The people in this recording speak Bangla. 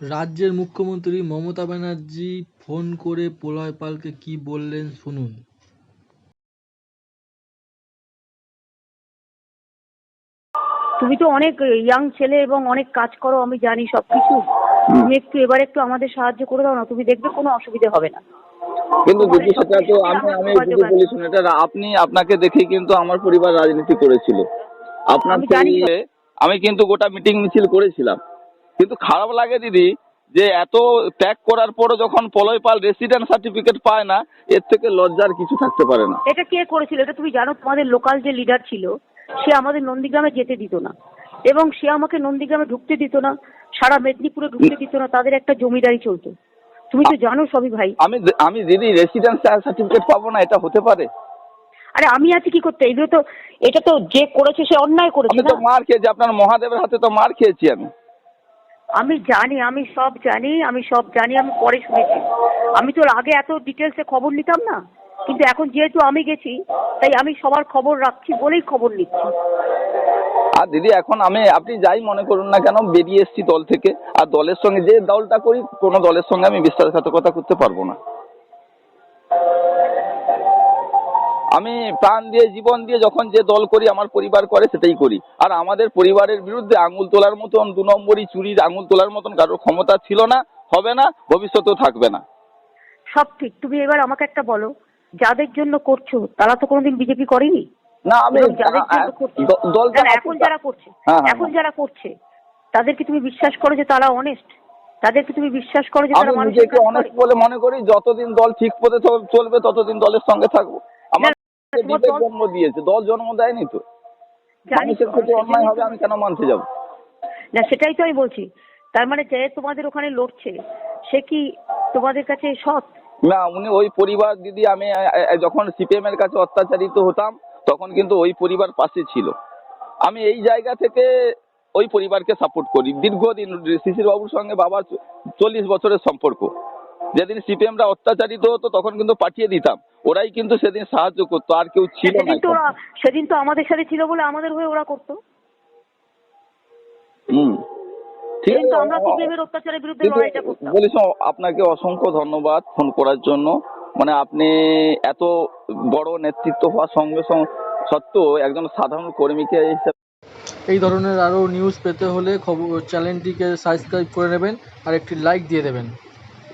রাজ্যের মুখ্যমন্ত্রী মমতা ব্যানার্জি ফোন করে প্রলয় পালকে কি বললেন শুনুন। তুমি তো অনেক ইয়াং ছেলে এবং অনেক কাজ করো আমি জানি সবকিছু। তুমি একটু এবার একটু আমাদের সাহায্য করে দাও না তুমি দেখবে কোনো অসুবিধা হবে না। কিন্তু দিদি সেটা তো আমি আমি যদি বলি শুনে এটা আপনি আপনাকে দেখেই কিন্তু আমার পরিবার রাজনীতি করেছিল। আপনার আমি আমি কিন্তু গোটা মিটিং মিছিল করেছিলাম। কিন্তু খারাপ লাগে দিদি যে এত ত্যাগ করার পরও যখন পলয় পাল রেসিডেন্ট সার্টিফিকেট পায় না এর থেকে লজ্জার কিছু থাকতে পারে না। এটা কে করেছিল? এটা তুমি জানো তোমাদের লোকাল যে লিডার ছিল সে আমাদের নন্দীগ্রামে যেতে দিত না। এবং সে আমাকে নন্দীগ্রামে ঢুকতে দিত না সারা মেদিনীপুরে ঢুকতে দিত না তাদের একটা জমিদারি চলতো। তুমি তো জানো সবই ভাই। আমি আমি দিদি রেসিডেন্ট সার্টিফিকেট পাবো না এটা হতে পারে? আরে আমি আছি কি করতে? এগুলো তো এটা তো যে করেছে সে অন্যায় করেছে আমি তো মার খেয়েছি আপনার মহাদেবের হাতে তো মার খেয়েছি আমি। আমি জানি, আমি সব জানি, আমি সব জানি, আমি পরে শুনেছি। আমি তো আগে এত ডিটেলসে খবর নিতাম না, কিন্তু এখন যেহেতু আমি গেছি, তাই আমি সবার খবর রাখছি বলেই খবর নিচ্ছি। আর দিদি, এখন আমি, আপনি যাই মনে করুন না কেন, বেরিয়ে এসেছি দল থেকে, আর দলের সঙ্গে যে দলটা করি, কোনো দলের সঙ্গে আমি বিশ্বাসঘাতকতা করতে পারব না। আমি প্রাণ দিয়ে জীবন দিয়ে যখন যে দল করি আমার পরিবার করে সেটাই করি। আর আমাদের পরিবারের বিরুদ্ধে আঙুল তোলার মতন দু নম্বরই চুরির আঙুল তোলার মতন কারোর ক্ষমতা ছিল না হবে না ভবিষ্যতেও থাকবে না। সব ঠিক। তুমি এবার আমাকে একটা বলো যাদের জন্য করছ তারা তো কোনোদিন বিজেপি করেনি? না আমি এখন যারা করছে হ্যাঁ, হ্যাঁ, এখন হ্যাঁ। যারা করছে তাদেরকে তুমি বিশ্বাস করো যে তারা অনেস্ট তাদেরকে তুমি বিশ্বাস করো যে তারা কাজ অনেক বলে মনে করি যতদিন দল ঠিক পথে চলবে ততদিন দলের সঙ্গে থাকব। বিবেক জন্ম দিয়েছে দল জন্ম দেয়নি তো। মানুষের সেজন্যই অন্যায় হবে আমি কেন মানতে যাব? না সেটাই তো আমি বলছি। তার মানে যে তোমাদের ওখানে লড়ছে সে কি তোমাদের কাছে সৎ? না উনি ওই পরিবার দিদি আমি যখন সিপিএম এর কাছে অত্যাচারিত হতাম তখন কিন্তু ওই পরিবার পাশে ছিল। আমি এই জায়গা থেকে ওই পরিবারকে সাপোর্ট করি। দীর্ঘদিন শিশির বাবুর সঙ্গে বাবার চল্লিশ বছরের সম্পর্ক। যেদিন সিপিএমরা অত্যাচারিত হতো তখন কিন্তু পাঠিয়ে দিতাম। ওরাই কিন্তু সেদিন সাহায্য করতো আর কেউ ছিল না সেদিন তো সেদিন তো আমাদের সাথে ছিল বলে আমাদের হয়ে ওরা করতো। হুম। সিপিএম আপনাকে অসংখ্য ধন্যবাদ ফোন করার জন্য। মানে আপনি এত বড় নেতৃত্ব হওয়ার সঙ্গে সঙ্গে সত্ত্বেও একজন সাধারণ কর্মীকে এই ধরনের আরও নিউজ পেতে হলে খবর চ্যানেলটিকে সাবস্ক্রাইব করে নেবেন আর একটি লাইক দিয়ে দেবেন।